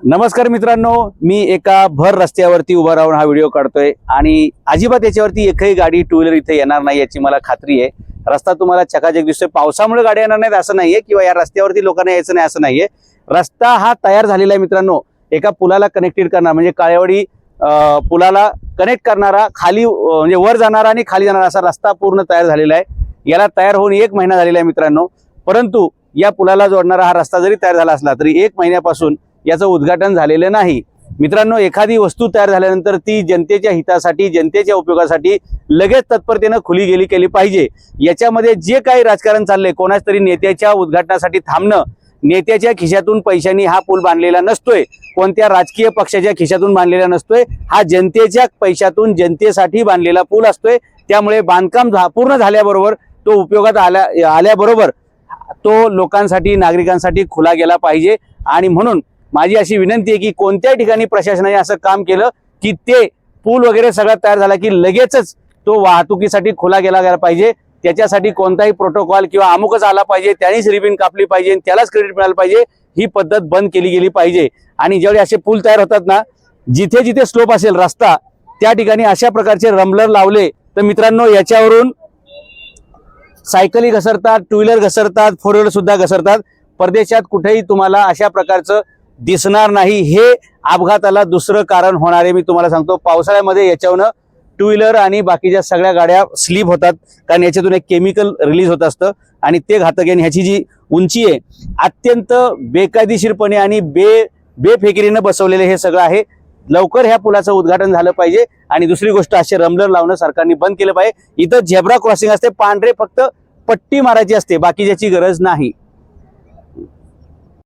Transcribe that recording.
नमस्कार मित्रांनो मी एका भर रस्त्यावरती उभा राहून हा व्हिडिओ काढतोय आणि अजिबात याच्यावरती एकही गाडी टू व्हीलर इथे येणार नाही याची मला खात्री आहे. रस्ता तुम्हाला चकाचक दिसतोय. पावसामुळे गाडी येणार नाहीत असं नाहीये किंवा या रस्त्यावरती लोकांना यायचं नाही असं नाहीये. रस्ता हा तयार झालेला आहे मित्रांनो. एका पुलाला कनेक्टेड करणार म्हणजे काळेवाडी पुलाला कनेक्ट करणारा खाली म्हणजे वर जाणारा आणि खाली जाणारा असा रस्ता पूर्ण तयार झालेला आहे. याला तयार होऊन एक महिना झालेला आहे मित्रांनो. परंतु या पुलाला जोडणारा हा रस्ता जरी तयार झाला असला तरी एक महिन्यापासून याचं उद्घाटन झालेलं नाही. मित्रांनो एखादी वस्तू तयार झाल्यानंतर ती जनतेच्या हितासाठी जनतेच्या उपयोगासाठी लगेच तत्परतेनं खुली गेली केली पाहिजे. याच्यामध्ये जे काही राजकारण चाललंय कोणाच तरी नेत्याच्या उद्घाटनासाठी थांबणं नेत्याच्या खिशातून पैशांनी हा पूल बांधलेला नसतोय कोणत्या राजकीय पक्षाच्या खिशातून बांधलेला नसतोय हा जनतेच्या पैशातून जनतेसाठी बांधलेला पूल असतोय. त्यामुळे बांधकाम झा- पूर्ण झाल्याबरोबर तो उपयोगात आल्या आल्याबरोबर तो लोकांसाठी नागरिकांसाठी खुला गेला पाहिजे. आणि म्हणून माझी अशी विनंती आहे की कोणत्याही ठिकाणी प्रशासनाने असं काम केलं की ते पूल वगैरे सगळा तयार झाला की लगेचच तो वाहतुकीसाठी खुला गेला गेला पाहिजे. त्याच्यासाठी कोणताही प्रोटोकॉल किंवा अमुकच आला पाहिजे त्यानेच रिबिन कापली पाहिजे आणि त्यालाच क्रेडिट मिळालं पाहिजे ही पद्धत बंद केली गेली पाहिजे. आणि जेवढे असे पूल तयार होतात ना जिथे जिथे स्लोप असेल रस्ता त्या ठिकाणी अशा प्रकारचे रमलर लावले तर मित्रांनो याच्यावरून सायकली घसरतात टू व्हीलर घसरतात फोर व्हीलर सुद्धा घसरतात. परदेशात कुठेही तुम्हाला अशा प्रकारचं दिसणार नाही. हे अपघाताला दुसरं कारण होणार आहे मी तुम्हाला सांगतो. पावसाळ्यामध्ये याच्यावरनं टू व्हीलर आणि बाकीच्या सगळ्या गाड्या स्लीप होतात. कारण याच्यातून एक केमिकल रिलीज होत असतं. आणि ते घातक आहे आणि ह्याची जी उंची आहे अत्यंत बेकायदेशीरपणे आणि बे बेफिकिरीनं बसवलेलं हे सगळं आहे. लवकर ह्या पुलाचं उद्घाटन झालं पाहिजे. आणि दुसरी गोष्ट असे रमलर लावणं सरकारने बंद केलं पाहिजे. इथं झेब्रा क्रॉसिंग असते. पांढरे फक्त पट्टी मारायची असते. बाकी ज्याची गरज नाही.